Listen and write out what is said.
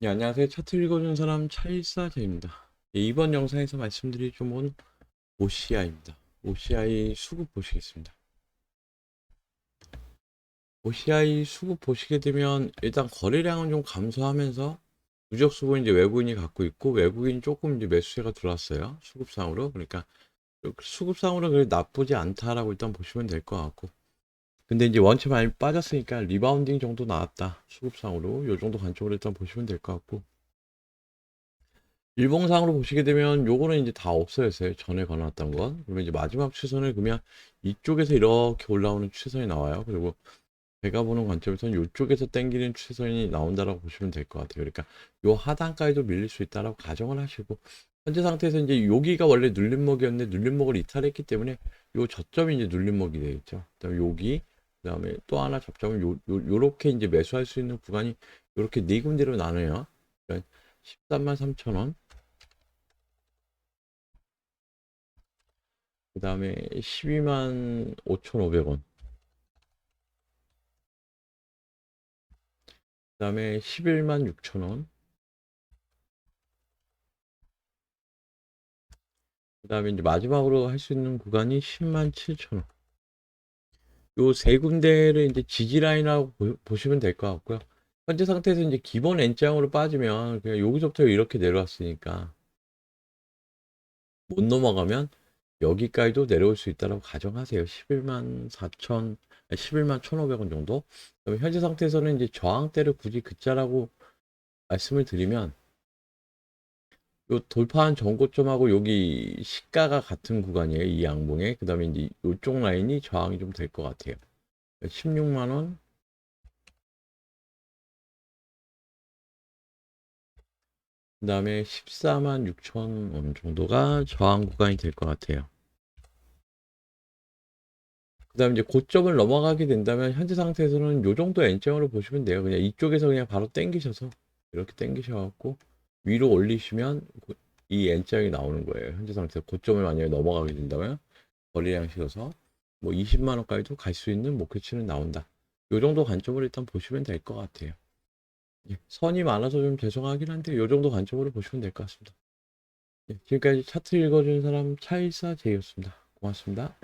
네, 안녕하세요. 차트 읽어주는 사람 차일사제입니다. 네, 이번 영상에서 말씀드릴 종목은 OCI입니다. OCI 수급 보시겠습니다. OCI 수급 보시게 되면 일단 거래량은 좀 감소하면서 누적 수급은 이제 외국인이 갖고 있고 외국인이 조금 이제 매수세가 들어왔어요. 수급상으로. 그러니까 수급상으로 그래 나쁘지 않다라고 일단 보시면 될 것 같고. 근데 이제 원체 많이 빠졌으니까 리바운딩 정도 나왔다. 수급상으로. 요 정도 관점으로 일단 보시면 될 것 같고. 일봉상으로 보시게 되면 요거는 이제 다 없어졌어요. 전에 걸어놨던 건. 그러면 이제 마지막 추선을 그러면 이쪽에서 이렇게 올라오는 추선이 나와요. 그리고 제가 보는 관점에서는 이쪽에서 땡기는 추선이 나온다라고 보시면 될 것 같아요. 그러니까 요 하단까지도 밀릴 수 있다라고 가정을 하시고 현재 상태에서 이제 여기가 원래 눌림목이었는데 눌림목을 이탈했기 때문에 요 저점이 이제 눌림목이 되겠죠. 그다음에 여기 그 다음에 또 하나 접점을 요, 요 요렇게 이제 매수할 수 있는 구간이 요렇게 네 군데로 나눠요. 그러니까 13만 3천 원. 그 다음에 12만 5,500원. 그 다음에 11만 6천 원. 그 다음에 이제 마지막으로 할 수 있는 구간이 10만 7천 원. 요 세 군데를 이제 지지 라인이라고 보- 보시면 될 것 같고요. 현재 상태에서 이제 기본 N장으로 빠지면 그냥 여기서부터 이렇게 내려왔으니까 못 넘어가면 여기까지도 내려올 수 있다고 가정하세요. 11만 4천, 11만 1,500원 정도. 현재 상태에서는 이제 저항대를 굳이 긋자라고 말씀을 드리면 요 돌파한 전고점하고 여기 시가가 같은 구간이에요. 이 양봉에. 그 다음에 이제 요쪽 라인이 저항이 좀 될 것 같아요. 16만 원. 그 다음에 14만 6천 원 정도가 저항 구간이 될 것 같아요. 그 다음에 이제 고점을 넘어가게 된다면 현재 상태에서는 요 정도 N장으로 보시면 돼요. 그냥 이쪽에서 그냥 바로 당기셔서 이렇게 당기셔갖고 위로 올리시면 그- 이 N장이 나오는 거예요. 현재 상태에서 고점을 만약에 넘어가게 된다면 거래량 식어서 뭐 20만 원까지도 갈 수 있는 목표치는 나온다. 요 정도 관점으로 일단 보시면 될 것 같아요. 예, 선이 많아서 좀 죄송하긴 한데 요 정도 관점으로 보시면 될 것 같습니다. 예, 지금까지 차트 읽어주는 사람 차일사 제이였습니다. 고맙습니다.